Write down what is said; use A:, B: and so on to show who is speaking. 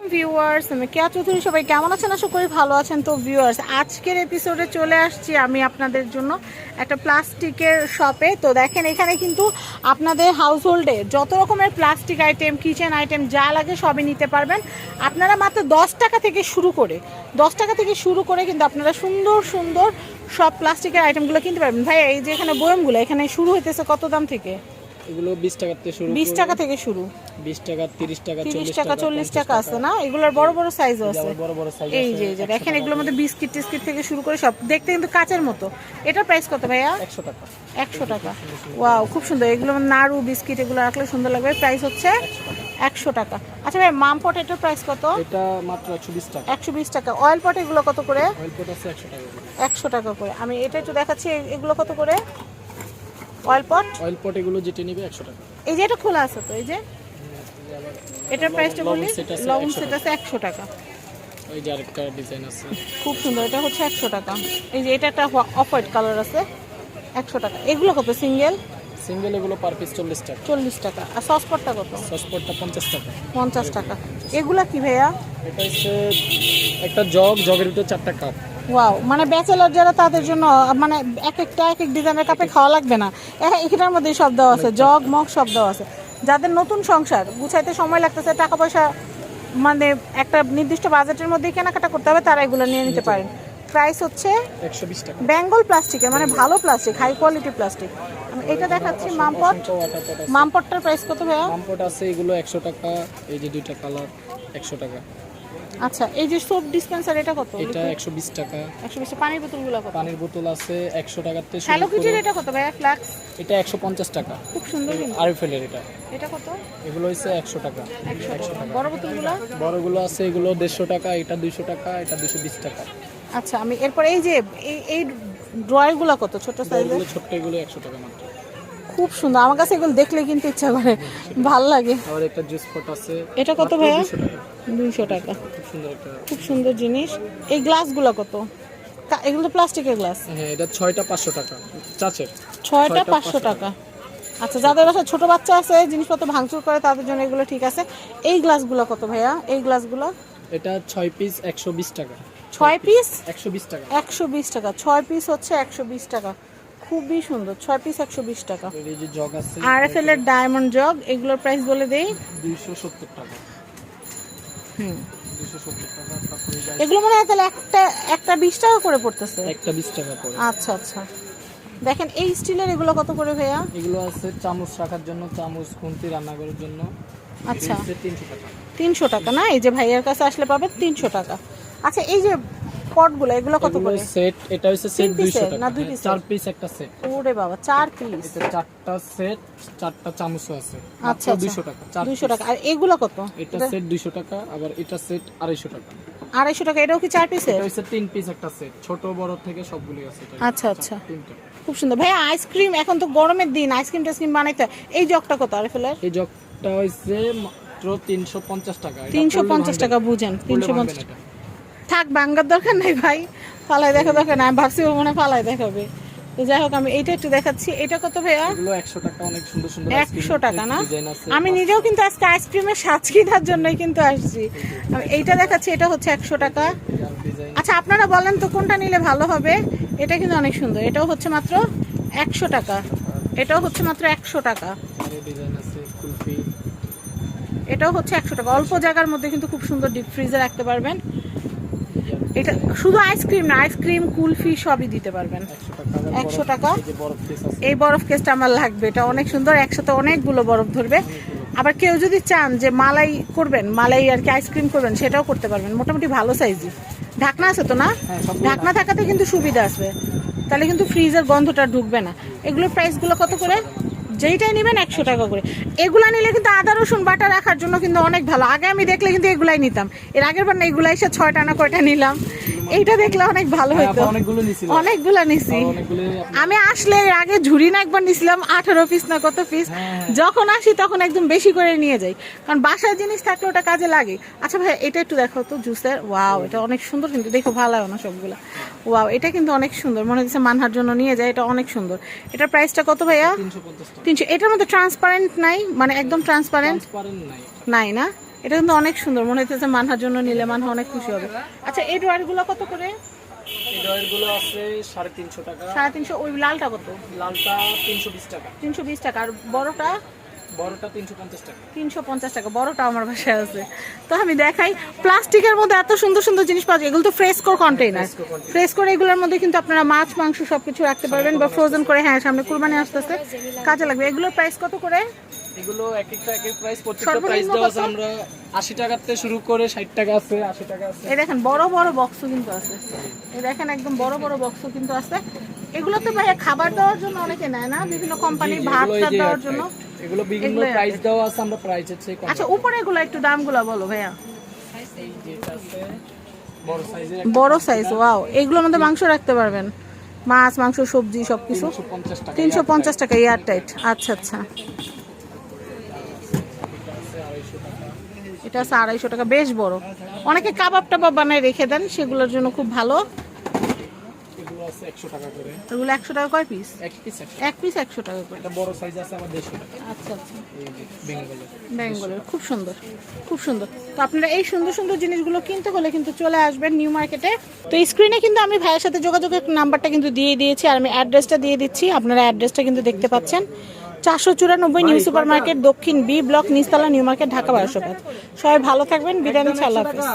A: Viewers আমি কেয়া চৌধুরী সবাই কেমন আছেন? আশা করি ভালো আছেন। তো ভিউয়ার্স আজকের এপিসোডে চলে আসছি আমি আপনাদের জন্য একটা প্লাস্টিকের শপে তো দেখেন এখানে কিন্তু আপনাদের হাউস হোল্ডে যত রকমের প্লাস্টিক আইটেম কিচেন আইটেম যা লাগে সবই নিতে পারবেন। আপনারা মাত্র দশ টাকা থেকে শুরু করে দশ টাকা থেকে শুরু করে কিন্তু আপনারা সুন্দর সুন্দর সব প্লাস্টিকের আইটেমগুলো কিনতে পারবেন। ভাই এই যে এখানে বয়মগুলো এখানে শুরু হইতেছে কত দাম থেকে?
B: এগুলো বিশ টাকা থেকে শুরু
A: বিশ টাকা থেকে শুরু।
B: বিশ টাকা তিরিশ টাকা
A: তিরিশ
B: চল্লিশ
A: টাকা চল্লিশ টাকা আছে না? এগুলোর বড় বড় সাইজও আছে।
B: বড় বড় সাইজ
A: এই যে যে দেখেন এগুলোর মধ্যে বিস্কিট টিস্কিট থেকে শুরু করে সব। দেখতে কিন্তু কাচের মতো। এটার প্রাইস কত ভাইয়া?
B: একশো টাকা।
A: একশো টাকা। ওয়াও খুব সুন্দর। এগুলো নাড়ু বিস্কিট এগুলো রাখলে সুন্দর লাগবে। প্রাইস হচ্ছে একশো টাকা। আচ্ছা ভাই মাম পট এটার প্রাইস কত?
B: এটা মাত্র একশো বিশ টাকা।
A: একশো বিশ টাকা। অয়েল পট এগুলো কত করে?
B: অয়েল পট আছে একশো টাকা করে।
A: একশো টাকা করে। আমি এটা একটু দেখাচ্ছি এগুলো কত করে? অয়েল পট
B: অয়েল পট এগুলো যেটা নিবে একশো টাকা।
A: এই যে এটা খোলা আছে তো এই যে? এটার প্রাইসটা বলি? লবণ সেট আছে একশো টাকা।
B: ওই যে আরেকটা ডিজাইন আছে।
A: খুব সুন্দর এটা হচ্ছে একশো টাকা। এই যে এটা একটা অফ হোয়াইট কালার আছে একশো টাকা। এগুলো কত? সিঙ্গেল
B: সিঙ্গেল এগুলো পার পিস চল্লিশ টাকা।
A: চল্লিশ টাকা। আর সসপটটা কত?
B: সসপটটা পঞ্চাশ টাকা।
A: পঞ্চাশ টাকা। এগুলা কি ভাইয়া?
B: এটা হচ্ছে একটা জগ জগের ভিতরে চারটা কাপ
A: ওয়াও মানে ব্যাচেলর যারা তাদের জন্য মানে এক একটা এক এক ডিজাইনের কাপে খাওয়া লাগবে না। এ- এখানের মধ্যেই সব দেওয়া আছে। জগ মগ সব দেওয়া আছে। যাদের নতুন সংসার গুছাইতে সময় লাগতেছে টাকা পয়সা মানে একটা নির্দিষ্ট বাজেটের মধ্যে কেনাকাটা করতে হবে তারা এগুলো নিয়ে নিতে পারেন। প্রাইস হচ্ছে বেঙ্গল প্লাস্টিকের মানে ভালো প্লাস্টিক হাই কোয়ালিটি প্লাস্টিক আমি এটা দেখাচ্ছি মামপট। মামপটটার প্রাইস কত ভাইয়া?
B: মামপট আছে এগুলো একশো টাকা এই যে দুইটা কালার একশো টাকা।
A: আচ্ছা এই যে সোপ ডিসপেন্সার এটা কত?
B: এটা একশো বিশ টাকা।
A: একশো বিশ পানির বোতলগুলো কত?
B: পানির বোতল আছে একশো টাকাতে শুরু
A: হ্যালো কিটির এটা কত ভাইয়া ফ্লাক্স
B: এটা একশো পঞ্চাশ টাকা।
A: খুব সুন্দর কিন্তু।
B: আরএফএলের এটা।
A: এটা কত?
B: এগুলো হচ্ছে একশো টাকা।
A: একশো টাকা। বড় বোতলগুলো?
B: বড়গুলো আছে এগুলো দেড়শো টাকা এটা দুইশো টাকা এটা দুশো বিশ টাকা।
A: আচ্ছা আমি এরপর এই যে এই এই ড্রয়ারগুলো কত? ছোট সাইজের
B: ছোট্ট এগুলো একশো টাকা মাত্র।
A: খুব সুন্দর। আমার কাছে এগুলো দেখলে কিনতে ইচ্ছা করে ভালো লাগে।
B: আবার একটা জুস পট আছে।
A: এটা কত ভাইয়া?
B: 200 টাকা।
A: দুইশো টাকা।
B: খুব সুন্দর
A: জিনিস। এই গ্লাসগুলো কত? এগুলো তো প্লাস্টিকের গ্লাস।
B: হ্যাঁ এটা ছয়টা পাঁচশো টাকা। চাচের।
A: ছয়টা পাঁচশো টাকা। আচ্ছা যাদের বাসায় ছোট বাচ্চা আছে জিনিসপত্র ভাঙচুর করে তাদের জন্য এগুলো ঠিক আছে। এই গ্লাসগুলো কত ভাইয়া? এই গ্লাসগুলো?
B: এটা ছয় পিস একশো বিশ টাকা।
A: ছয় পিস?
B: একশো বিশ টাকা।
A: একশো বিশ টাকা। ছয় পিস হচ্ছে একশো বিশ টাকা। খুবই সুন্দর। ছয় পিস একশো বিশ টাকা। আর এফ এল এর ডায়মন্ড জগ এগুলোর প্রাইস বলে দেই।
B: দুইশো সত্তর টাকা।
A: হুম। এগুলো মনে হয় তাহলে একটা একটা বিশ টাকা করে পড়তেছে?
B: একটা বিশ টাকা করে।
A: আচ্ছা আচ্ছা। দেখেন এই স্টিলের এগুলো কত করে ভাইয়া?
B: এগুলো আছে চামচ রাখার জন্য চামচ খুন্তি রান্না করার জন্য।
A: আচ্ছা।
B: তিনশো টাকা।
A: তিনশো টাকা না? এই যে ভাইয়ার কাছে আসলে পাবে তিনশো টাকা। আচ্ছা এই যে পটগুলো এগুলো কত করে?
B: সেট এটা হচ্ছে সেট 200 টাকা।
A: না দুই
B: হ্যাঁ,
A: piece
B: চার পিস একটা সেট
A: ওরে বাবা চার পিস
B: এটা চারটা সেট চারটা চামচও আছে।
A: আচ্ছা, আচ্ছা।
B: 200 টাকা চার
A: দুইশো
B: piece।
A: টাকা। আর এগুলো কত?
B: এটা সেট 200 টাকা আবার এটা সেট 250 টাকা।
A: আড়াইশো টাকা এটাও কি চার পিসের
B: এটা হচ্ছে তিন পিস একটা সেট ছোট বড় থেকে সবগুলি আছে
A: আচ্ছা আচ্ছা।
B: তিনটা।
A: খুব সুন্দর। ভাইয়া আইসক্রিম এখন তো গরমের দিন আইসক্রিম টাইসক্রিম বানাইতে হয়। এই জগটা কত আর ফেলার
B: এই জগটা হচ্ছে মাত্র 350 টাকা। এটা
A: তিনশো
B: করলে
A: পঞ্চাশ
B: ভাঙবে।
A: টাকা
B: না।
A: বুঝেন।
B: করলে
A: তিনশো
B: ভাঙবে
A: পঞ্চাশ
B: না এটা।
A: থাক ভাঙ্গার দরকার নাই ভাই। ফালাই দেখা দরকার নাই আমি ভাবছি মনে ফালাই দেখাবে। তো যাই হোক আমি এইটা একটু দেখাচ্ছি। এটা কত ভাইয়া?
B: 100 টাকা অনেক সুন্দর সুন্দর
A: একশো টাকা না? আমি নিজেও কিন্তু আজকে আইসক্রিমের সাজ কেনার জন্যই কিন্তু আসছি। আমি এইটা দেখাচ্ছি এটা হচ্ছে একশো টাকা। আচ্ছা আপনারা বলেন তো কোনটা নিলে ভালো হবে? এটা কিন্তু অনেক সুন্দর। এটাও হচ্ছে মাত্র একশো টাকা। এটাও হচ্ছে মাত্র একশো টাকা। এটাও হচ্ছে একশো টাকা। অল্প জায়গার মধ্যে কিন্তু খুব সুন্দর ডিপ ফ্রিজে রাখতে পারবেন। এটা শুধু আইসক্রিম না আইসক্রিম কুলফি সবই দিতে পারবেন।
B: 100 টাকা। আবার
A: 100
B: বরফ-
A: টাকা?
B: এই বরফ পিস আছে
A: এই বরফ কেসটা আমার লাগবে এটা অনেক সুন্দর একসাথে অনেকগুলো বরফ ধরবে। আবার কেউ যদি চান যে মালাই করবেন মালাই আর কি আইসক্রিম করবেন সেটাও করতে পারবেন মোটামুটি ভালো সাইজই। ঢাকনা আছে তো না?
B: হ্যাঁ,
A: ঢাকনা থাকাতে কিন্তু সুবিধা আসবে তাহলে কিন্তু ফ্রিজের গন্ধটা ঢুকবে না। এগুলোর প্রাইসগুলো কত করে? যেইটাই নেবেন একশো টাকা করে। এগুলা নিলে কিন্তু আদা, রসুন, বাটা রাখার জন্য কিন্তু অনেক ভালো। আগে আমি দেখলে কিন্তু এগুলাই নিতাম। এর আগের বার না, এগুলাই সে ছয়টা না কয়টা নিলাম। এইটা দেখলে অনেক ভালো
B: হ্যাঁ,
A: হতো
B: আপা অনেকগুলো নিছিল।
A: অনেকগুলা নিছি। আমি আসলে এর আগে ঝুড়ি না একবার নিছিলাম আঠারো পিস না কত পিস
B: হ্যাঁ।
A: যখন আসি তখন একদম বেশি করে নিয়ে যাই। কারণ বাসার জিনিস থাকলে ওটা কাজে লাগে। আচ্ছা ভাই এটা একটু দেখো তো জুসের। ওয়াও এটা অনেক সুন্দর কিন্তু। দেখো ভালো না সবগুলা। ওয়াও এটা কিন্তু অনেক সুন্দর। মনে হচ্ছে মানহার জন্য নিয়ে যায় এটা অনেক সুন্দর। এটার প্রাইসটা কত ভাইয়া?
B: 350 টাকা।
A: তিনশো এটার মধ্যে ট্রান্সপারেন্ট নাই? মানে একদম ট্রান্সপারেন্ট
B: ট্রান্সপারেন্ট নাই।
A: নাই না? এটা কিন্তু অনেক সুন্দর। মনে হচ্ছে মানহার জন্য নিলে মানহা অনেক খুশি হবে। আচ্ছা এই ড্রয়ারগুলো কত করে?
B: এই ডয়েরগুলো আছে সাড়ে তিনশো টাকা।
A: সাড়ে তিনশো ওই লালটা কত?
B: লালটা তিনশো বিশ টাকা।
A: তিনশো বিশ টাকা। আর বড়টা?
B: বড়টা তিনশো পঞ্চাশ টাকা।
A: তিনশো পঞ্চাশ টাকা। বড়টা আমার বাসায় আছে। তো আমি দেখাই প্লাস্টিকের মধ্যে এত সুন্দর সুন্দর জিনিস পাওয়া যায়। এগুলো তো Fresco container
B: Fresco container।
A: Fresh করে এগুলোর মধ্যে কিন্তু আপনারা মাছ মাংস সবকিছু রাখতে পারবেন বা ফ্রোজেন করে হ্যাঁ সামনে কুরবানি আসতেছে। কাজে লাগবে। এগুলোর প্রাইস কত করে?
B: এগুলো এক একটা এক এক প্রাইস প্রত্যেকটা প্রাইস দেওয়া আছে। আমরা আশি টাকার থেকে শুরু করে ষাট টাকা আছে আশি টাকা আছে।
A: এই দেখেন বড় বড় বক্সও কিন্তু আছে। এই দেখেন একদম বড় বড় বক্সও কিন্তু আছে। এগুলো তো ভাইয়া খাবার দেওয়ার জন্য অনেকে নেয় না বিভিন্ন কোম্পানির ভাত টাত দেওয়ার জন্য।
B: এগুলো বিভিন্ন প্রাইস দেওয়া আছে আমরা প্রাইস হচ্ছে
A: আচ্ছা উপরে এগুলো একটু দামগুলো বলো ভাইয়া।
B: বড়
A: সাইজ ওয়াও এগুলোর মধ্যে মাংস রাখতে পারবেন। মাছ মাংস সবজি সবকিছু।
B: টাকা
A: তিনশো পঞ্চাশ টাকা এয়ার টাইট আচ্ছা আচ্ছা। এটা আছে আড়াইশো টাকা বেশ বড়। অনেকে কাবাব টাবাব বানায় রেখে দেন সেগুলোর জন্য খুব ভালো।
B: এগুলো একশো টাকা
A: কয় পিস
B: এক পিস একশো
A: টাকা। করে।
B: বড় সাইজ আছে আমার দেড়শো টাকা।
A: আচ্ছা আচ্ছা।
B: বেঙ্গলের।
A: বেঙ্গলের খুব সুন্দর খুব সুন্দর। তো আপনারা এই সুন্দর সুন্দর জিনিসগুলো কিনতে হলে কিন্তু চলে আসবেন নিউ মার্কেটে। তো স্ক্রিনে কিন্তু আমি ভাইয়ের সাথে যোগাযোগের নাম্বারটা কিন্তু দিয়ে দিয়েছি আর আমি অ্যাড্রেসটা দিয়ে দিচ্ছি। আপনারা অ্যাড্রেসটা কিন্তু দেখতে পাচ্ছেন। চারশো চুরানব্বই নিউ সুপার মার্কেট দক্ষিণ বি ব্লক নিস্তালা নিউ মার্কেট ঢাকা বারোশো পাঁচ। সবাই ভালো থাকবেন বিদায় নিচ্ছি আল্লাহ হাফিজ।